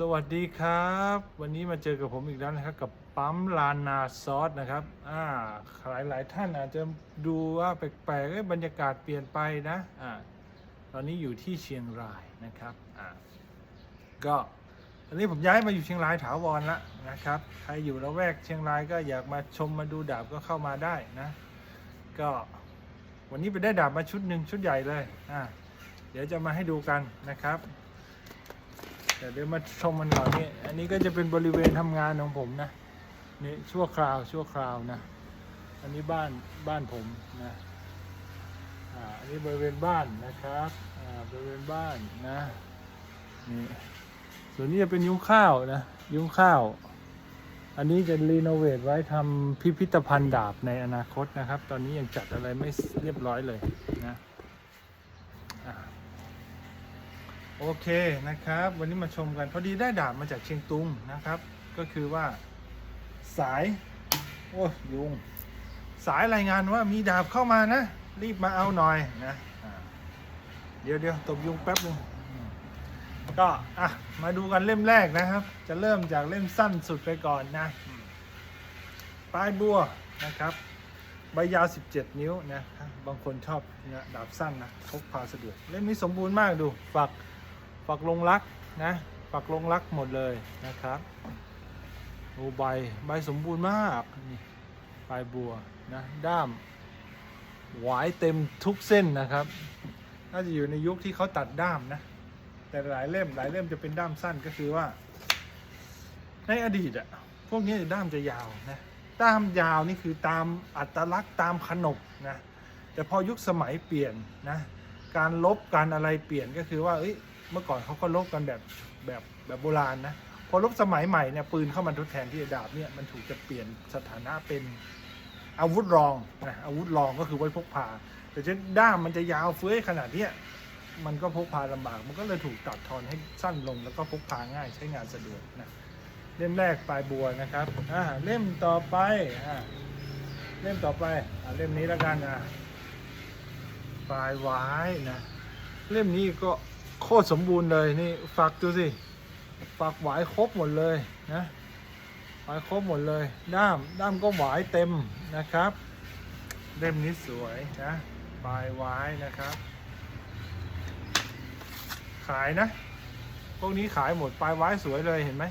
สวัสดีครับ วันนี้มาเจอกับผมอีกแล้วนะครับกับปั๊มลานาซอสนะครับอ่าหลายหลายท่านอาจจะดูว่าแปลกๆบรรยากาศเปลี่ยนไปนะอ่าตอนนี้อยู่ที่เชียงรายนะครับอ่าก็ตอนนี้ผมย้ายมาอยู่เชียงรายถาวรแล้วนะครับใครอยู่ละแวกเชียงรายก็อยากมาชมมาดูดาบก็เข้ามาได้นะก็วันนี้ไปได้ดาบมาชุดหนึ่งชุดใหญ่เลยอ่าเดี๋ยวจะมาให้ดูกันนะครับ แต่เดี๋ยวมาชมมันก่อนนี่อันนี้ก็จะเป็นบริเวณทำงานของผมนะนี่ชั่วคราวชั่วคราวนะ อันนี้บ้านบ้านผมนะอ่าอันนี้บริเวณบ้านนะครับอ่าบริเวณบ้านนะนี่ส่วนนี้จะเป็นยุ้งข้าวนะยุ้งข้าว อันนี้จะรีโนเวทไว้ทำพิพิธภัณฑ์ดาบในอนาคตนะครับ ตอนนี้ยังจัดอะไรไม่เรียบร้อยเลยนะ โอเคนะครับ วันนี้มาชมกันพอดีได้ดาบมาจากเชียงตุงนะครับ ก็คือว่าสายโอ้ยยุงสายรายงานว่ามีดาบเข้ามานะ รีบมาเอาหน่อยนะเดี๋ยวเดี๋ยวตบยุงแป๊บนึงก็อะมาดูกันเล่มแรกนะครับ จะเริ่มจากเล่มสั้นสุดไปก่อนนะปลายบัวนะครับ ใบยาว 17 นิ้วนะบบางคนชอบเนี่ยดาบสั้นนะพกพาสะดวกเล่มนี้สมบูรณ์มากดูฝัก ฝักลงรักนะฝักลงรักหมดเลยนะครับโอใบใบสมบูรณ์มากนี่ปลายบัวนะด้ามหวายเต็มทุกเส้นนะครับน่าจะอยู่ในยุคที่เขาตัดด้ามนะแต่หลายเล่มหลายเล่มจะเป็นด้ามสั้นก็คือว่า ในอดีตอะพวกนี้ด้ามจะยาวนะด้ามยาวนี่คือตามอัตลักษณ์ตามขนบนะแต่พอยุคสมัยเปลี่ยนนะการลบการอะไรเปลี่ยนก็คือว่าเอ้ย เมื่อก่อนเขาก็ลบกันแบบแบบแบบโบราณนะพอลบสมัยใหม่เนี่ยปืนเข้ามาทดแทนที่ดาบเนี่ยมันถูกจะเปลี่ยนสถานะเป็นอาวุธรองนะอาวุธรองก็คือไว้พกพา แต่เช่นด้ามมันจะยาวเฟ้ยขนาดเนี้ยมันก็พกพาลำบาก มันก็เลยถูกตัดทอนให้สั้นลงแล้วก็พกพาง่ายใช้งานสะดวกนะเล่มแรกปลายบัวนะครับอ่าเล่มต่อไปอ่าเล่มต่อไปอ่าเล่มนี้แล้วกันอะปลายวายนะ เล่มนี้ก็ โคตรสมบูรณ์เลยนี่ฝักดูสิฝักหวายครบหมดเลยนะหวายครบหมดเลย ด้ามด้ามก็หวายเต็มนะครับเล่มนี้สวยนะปลายหวายนะครับ ขายนะพวกนี้ขายหมดปลายหวายสวยเลยเห็นไหม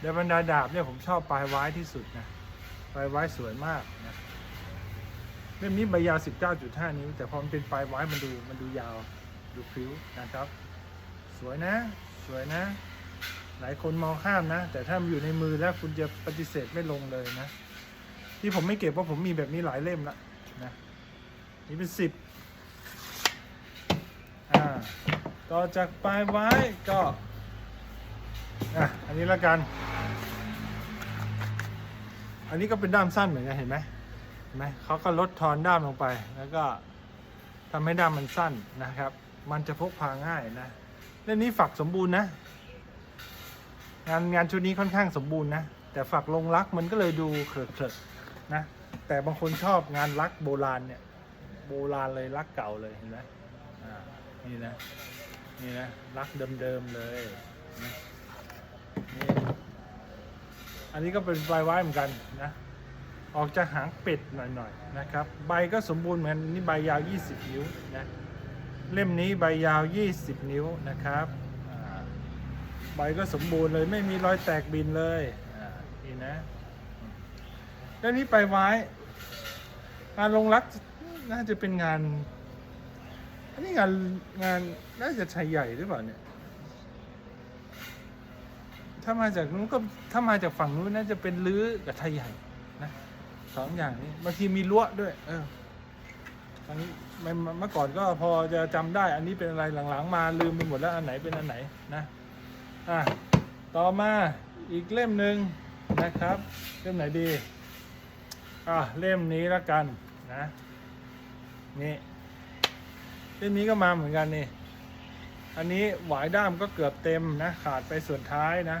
เดบรรดาดาบเนี่ยผมชอบปลายหวายที่สุดนะปลายหวายสวยมากนะเล่มนี้ใบยาว 19.5 นิ้วแต่พอมันเป็นปลายหวายมันดูมันดูยาว ดูพริ้วนะครับ สวยนะสวยนะ หลายคนมองข้ามนะ แต่ถ้ามันอยู่ในมือแล้วคุณจะปฏิเสธไม่ลงเลยนะ ที่ผมไม่เก็บเพราะผมมีแบบนี้หลายเล่มละนะนี่เป็นสิบอ่าต่อจากปลายไว้ก็อะอันนี้ละกัน อันนี้ก็เป็นด้ามสั้นเหมือนกันเห็นไหมเห็นไหมเขาก็ลดทอนด้ามลงไปแล้วก็ทำให้ด้ามมันสั้นนะครับ มันจะพกพาง่ายนะเล่มนี้ฝักสมบูรณ์นะ งานงานชุดนี้ค่อนข้างสมบูรณ์นะ แต่ฝักลงรักมันก็เลยดูเขิดๆนะ แต่บางคนชอบงานรักโบราณเนี่ย โบราณเลยรักเก่าเลยเห็นไหมอ่านี่นะ นี่นะรักเดิมๆเลยนะนี่อันนี้ก็เป็นปลายไว้เหมือนกันนะ ออกจากหางเป็ดหน่อยๆนะครับ ใบก็สมบูรณ์เหมือนนี่ใบยาว 20 นิ้วนะ เล่มนี้ใบยาว 20 นิ้วนะครับใบก็สมบูรณ์เลยไม่มีรอยแตกบินเลยนี่นะเล่มนี้ไปไว้งานลงรักน่าจะเป็นงาน อันนี้งานงานน่าจะชายใหญ่หรือเปล่าเนี่ย ถ้ามาจากนู้นก็ถ้ามาจากฝั่งนู้นน่าจะเป็นลื้อกับไทยใหญ่นะสองอย่างนี้บางทีมีรั้วด้วย เออ อันนี้ไม่เมื่อก่อนก็พอจะจำได้ อันนี้เป็นอะไรหลังๆ มาลืมไปหมดแล้วอันไหนเป็นอันไหนนะอะต่อมาอีกเล่มหนึ่งนะครับ เล่มไหนดีอะเล่มนี้ละกันนะนี่เล่มนี้ก็มาเหมือนกันนี่อันนี้หวายด้ามก็เกือบเต็มนะขาดไปส่วนท้ายนะ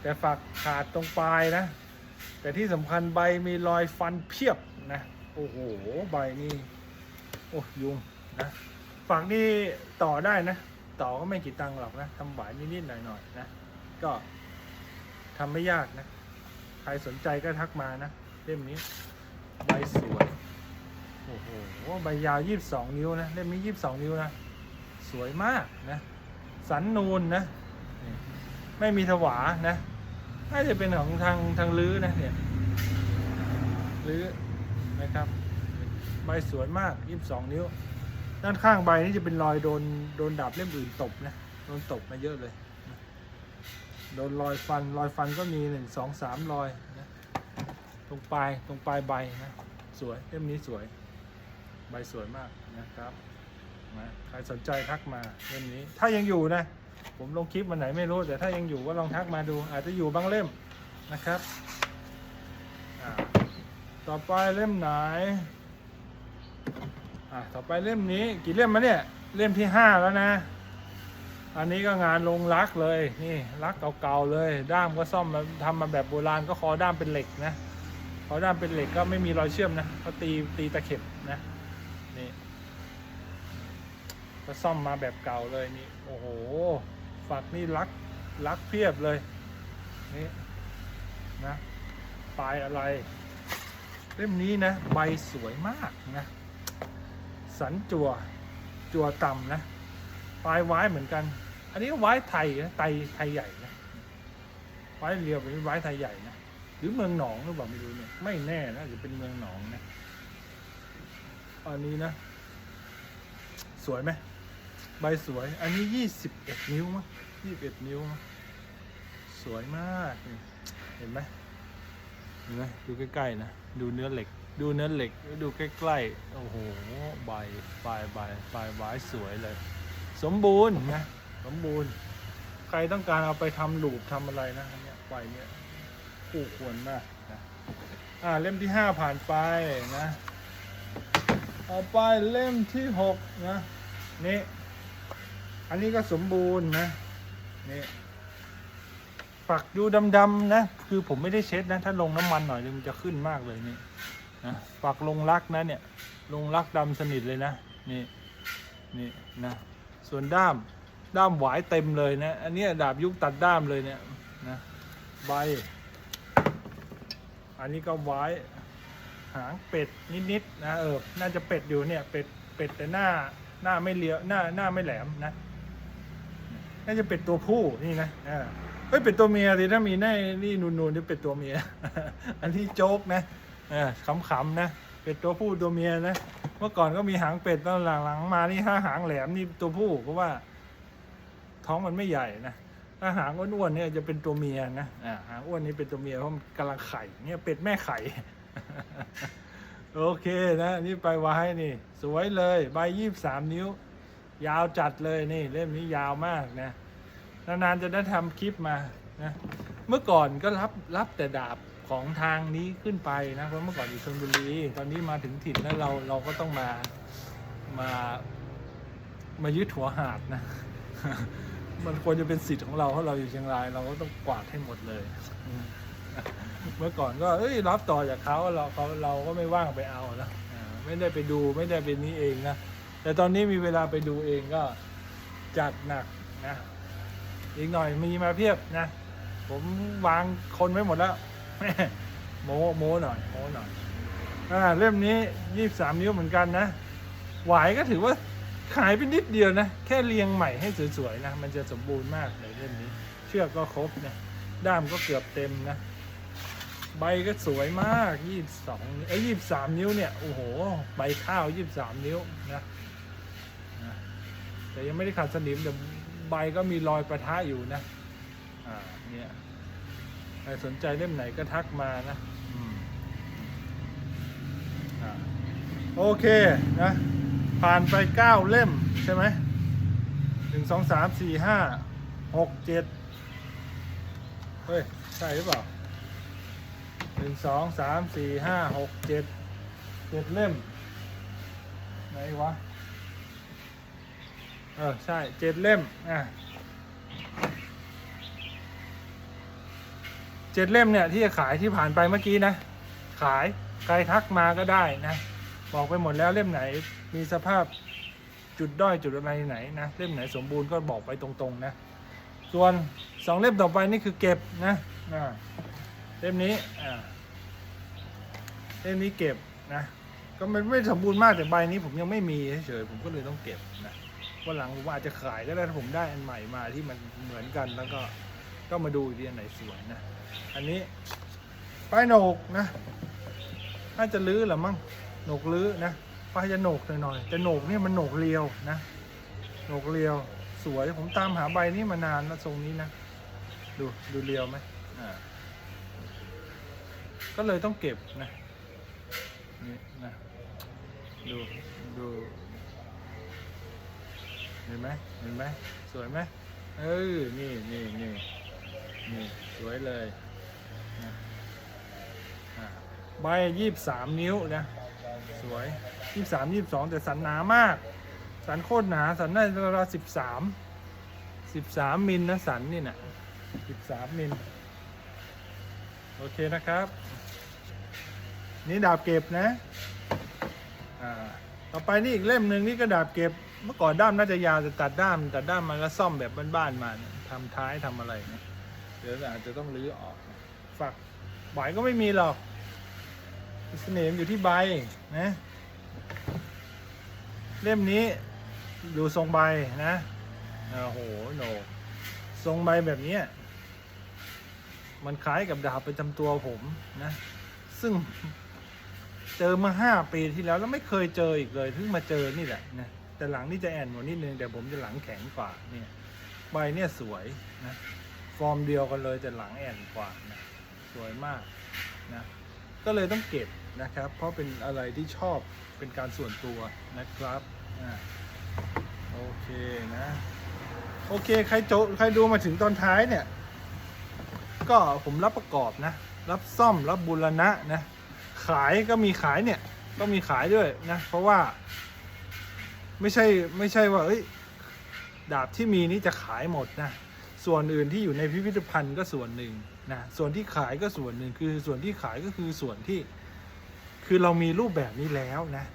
แต่ฝักขาดตรงปลายนะ แต่ที่สำคัญใบมีรอยฟันเพียบนะโอ้โหใบนี่ อ้ยุงนะฝักนี่ต่อได้นะ ต่อก็ไม่กี่ตังค์หรอกนะทำหวายนิดๆหน่อยๆนะก็ทำไม่ยากนะ ใครสนใจก็ทักมานะเล่มนี้ใบสวยโอ้โหใบยาว22นิ้วนะเล่มนี้22นิ้วนะสวยมากนะสันนูนนะไม่มีถวานะน่าจะเป็นของทางทางลื้อนะเนี่ยลื้อนะครับ ใบสวยมาก22นิ้ว ด้านข้างใบนี่จะเป็นรอยโดนโดนดาบเล่มอื่นตบนะโดนตบมาเยอะเลยโดนรอยฟันรอยฟันก็มีหนึ่งสองสามรอยนะตรงปลายตรงปลายใบนะสวยเล่มนี้สวย ใบสวยมากนะครับนะใครสนใจทักมาเล่มนี้ ถ้ายังอยู่นะ ผมลงคลิปวันไหนไม่รู้ แต่ถ้ายังอยู่ก็ลองทักมาดู อาจจะอยู่บางเล่มนะครับ ต่อไปเล่มไหน อ่าต่อไปเล่มนี้กี่เล่มมาเนี่ยเล่มที่ห้าแล้วนะ อันนี้ก็งานลงรักเลยนี่รักเก่าๆเลย ด้ามก็ซ่อมมาทำมาแบบโบราณก็คอด้ามเป็นเหล็กนะคอด้ามเป็นเหล็กก็ไม่มีรอยเชื่อมนะเขาตีตีตะเข็บนะนี่ก็ซ่อมมาแบบเก่าเลยนี่โอ้โหฝักนี่รักรักเพียบเลยนี่นะปลายอะไร เล่มนี้นะ ใบสวยมากนะ สันจัวจัวต่ำนะปลายไว้เหมือนกัน อันนี้ไว้ไทยนะไทยไทยใหญ่นะไว้เรียวเป็นไว้ไทยใหญ่นะหรือเมืองหนองหรือเปล่าไม่รู้เนี่ยไม่แน่นะจะเป็นเมืองหนองนะอันนี้นะ สวยไหมใบสวย อันนี้ยี่สิบเอ็ดนิ้วมั้งยี่สิบเอ็ดนิ้วมั้งสวยมาก เห็นไหมเห็นไหมดูใกล้ๆนะ ดูเนื้อเหล็ก ดูเนื้อเหล็กดูใกล้ๆโอ้โหใบปลายใบปลายไว้สวยเลย สมบูรณ์นะสมบูรณ์ ใครต้องการเอาไปทำหลูปทำอะไรนะเนี่ยใบเนี่ยคู่ควรมากนะอ่าเล่มที่ห้าผ่านไปนะต่อไปเล่มที่หกนะนี่อันนี้ก็สมบูรณ์นะนี่ฝักดูดำๆนะ คือผมไม่ได้เช็ดนะ ถ้าลงน้ำมันหน่อยมันจะขึ้นมากเลยนี่ นะฝักลงรักนะเนี่ยลงรักดำสนิทเลยนะนี่นี่นะส่วนด้ามด้ามหวายเต็มเลยนะอันนี้ดาบยุคตัดด้ามเลยเนี่ยนะใบ อันนี้ก็ไว้หางเป็ดนิดๆนะเออน่าจะเป็ดอยู่เนี่ยเป็ดเป็ดแต่หน้าหน้าไม่เลี้ยวหน้าหน้าไม่แหลมนะน่าจะเป็ดตัวผู้นี่นะอ่าเฮ้ยเป็ดตัวเมียสิถ้ามีหน้านี่นูนๆนี่เป็ดตัวเมีย อันนี้โจ๊กนะ เออขำๆนะ เป็ดตัวผู้ตัวเมียนะ เมื่อก่อนก็มีหางเป็ดตอนหลังๆมานี่ถ้าหางแหลมนี่ตัวผู้เพราะว่า ท้องมันไม่ใหญ่นะถ้าหางอ้วนๆเนี่ยจะเป็นตัวเมียนะอ่าหางอ้วนนี่เป็นตัวเมียเพราะมันกำลังไข่เนี่ยเป็ดแม่ไข่ โอเคนะนี่ไปไว้นี่ สวยเลยใบยี่สามนิ้ว ยาวจัดเลยนี่ เล่มนี้ยาวมากนะนานๆจะได้ทำคลิปมานะเมื่อก่อนก็รับรับแต่ดาบ ของทางนี้ขึ้นไปนะเพราะเมื่อก่อนอยู่ชลบุรี ตอนนี้มาถึงถิ่นแล้วเราเราก็ต้องมามามายึดหัวหาดนะ มันควรจะเป็นสิทธิ์ของเราเพราะเราอยู่เชียงราย เราก็ต้องกวาดให้หมดเลย เมื่อก่อนก็เอ้ยรับต่อจากเขาเราเขาเราก็ไม่ว่างไปเอานะไม่ได้ไปดูไม่ได้เป็นนี้เองนะแต่ตอนนี้มีเวลาไปดูเองก็จัดหนักนะอีกหน่อยมีมาเพียบนะ ผมวางคนไว้หมดแล้ว โมโมหน่อยโมหน่อยอ่าเล่มนี้ยี่สามนิ้วเหมือนกันนะ หวายก็ถือว่าขายไปนิดเดียวนะ แค่เรียงใหม่ให้สวยๆนะ มันจะสมบูรณ์มากเลยเล่มนี้ เชือกก็ครบนะ ด้ามก็เกือบเต็มนะ ใบก็สวยมากยี่สองเอ้ยี่สามนิ้วเนี่ย โอ้โห ใบข้าวยี่สามนิ้วนะแต่ยังไม่ได้ขาดสนิมแต่ใบก็มีรอยประทะอยู่นะ อ่า เนี่ย ครสนใจเล่มไหนก็ทักมานะอืมอ่าโอเคนะ ผ่านไปเก้าเล่มใช่ไหมหนึ่งสองสามสี่ห้าหกเจ็ดเฮ้ย ใช่หรือเปล่าหนึ่งสองสามสี่ห้าหกเจ็ดเจ็ดเล่ม ไหนวะ เออ ใช่เจ็ดเล่ม อะ เจ็ดเล่มเนี่ยที่จะขายที่ผ่านไปเมื่อกี้นะ ขายใครทักมาก็ได้นะ บอกไปหมดแล้วเล่มไหนมีสภาพจุดด้อยจุดอะไรไหนนะเล่มไหนสมบูรณ์ก็บอกไปตรงๆนะ ส่วนสองเล่มต่อไปนี่คือเก็บนะอ่าเล่มนี้อ่าเล่มนี้เก็บนะก็มันไม่สมบูรณ์มากแต่ใบนี้ผมยังไม่มีเฉยผมก็เลยต้องเก็บนะวันหลังผมอาจจะขายก็ได้ถ้าผมได้อันใหม่มาที่มันเหมือนกันแล้วก็ ก็มาดูอีกทีอันไหนสวยนะ อันนี้ป้ายโหนกนะ น่าจะลื้อหรือมั้งโหนกลื้อนะป้ายจะโหนกหน่อยๆแต่โหนกเนี่ยมันโหนกเรียวนะโหนกเรียวสวยผมตามหาใบนี้มานานแล้วทรงนี้นะ ดูดูเรียวไหมอ่าก็เลยต้องเก็บนะนี่นะดูดูเห็นไหมเห็นไหมสวยไหมเออนี่นี่นี่ นี่สวยเลยนะใบยี่สามนิ้วนะ สวยยี่สามยี่สองแต่สันหนามาก สันโคตรหนา สันได้ราวสิบสามสิบสามมิลนะสันนี่นะสิบสามมิลโอเคนะครับ นี่ดาบเก็บนะอ่าต่อไปนี่อีกเล่มหนึ่งนี่ก็ดาบเก็บเมื่อก่อนด้ามน่าจะยาวแต่ตัดด้ามตัดด้ามมันก็ซ่อมแบบบ้านๆมาเนี่ยทำท้ายทำอะไรนะ ดี๋ยวอาจจะต้องรื้อออกนะฝักใบก็ไม่มีหรอกเสน่ห์มันอยู่ที่ใบนะเล่มนี้ดูทรงใบนะโอ้โหโหนทรงใบแบบเนี้ยมันคล้ายกับดาบประจำตัวผมนะ ซึ่งเจอมาห้าปีที่แล้วแล้วไม่เคยเจออีกเลยเพิ่งมาเจอนี่แหละนะแต่หลังนี่จะแอนกว่านิดนึงแต่ผมจะหลังแข็งกว่าเนี่ยใบเนี่ยสวยนะ ฟอร์มเดียวกันเลยแต่หลังแอนกว่านะสวยมากนะก็เลยต้องเก็บนะครับ เพราะเป็นอะไรที่ชอบเป็นการส่วนตัวนะครับอ่าโอเคนะ โอเคใครโจใครดูมาถึงตอนท้ายเนี่ย ก็ผมรับประกอบนะ รับซ่อมรับบูรณะนะขายก็มีขายเนี่ยก็มีขายด้วยนะ เพราะว่า ไม่ใช่ไม่ใช่ว่าเอ้ยดาบที่มีนี่จะขายหมดนะ ส่วนอื่นที่อยู่ในพิพิธภัณฑ์ก็ส่วนหนึ่งนะส่วนที่ขายก็ส่วนหนึ่งคือส่วนที่ขายก็คือส่วนที่ คือเรามีรูปแบบนี้แล้วนะ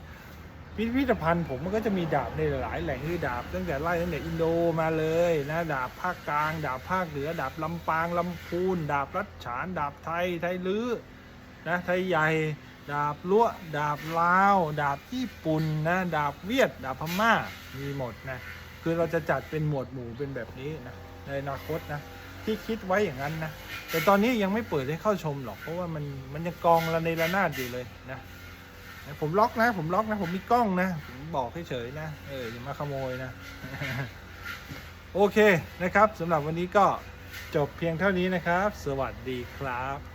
พิพิธภัณฑ์ผมมันก็จะมีดาบในหลายแหล่งคือดาบ ตั้งแต่ไล่ตั้งแต่อินโดมาเลยนะดาบภาคกลาง ดาบภาคเหนือ ดาบลำปางลำพูน ดาบรัชฉาน ดาบไทยไทยลื้อนะไทยใหญ่ดาบล้วดาบลาว ดาบญี่ปุ่นนะดาบเวียด ดาบพม่ามีหมดนะคือเราจะจัดเป็นหมวดหมู่เป็นแบบนี้นะ ในอนาคตนะที่คิดไว้อย่างนั้นนะแต่ตอนนี้ยังไม่เปิดให้เข้าชมหรอก เพราะว่ามันมันยังกองระในระนาดอยู่เลยนะผมล็อกนะ ผมล็อกนะ ผมมีกล้องนะผมบอกเฉยๆนะเอออย่ามาขโมยนะ โอเคนะครับสำหรับวันนี้ก็จบเพียงเท่านี้นะครับ สวัสดีครับ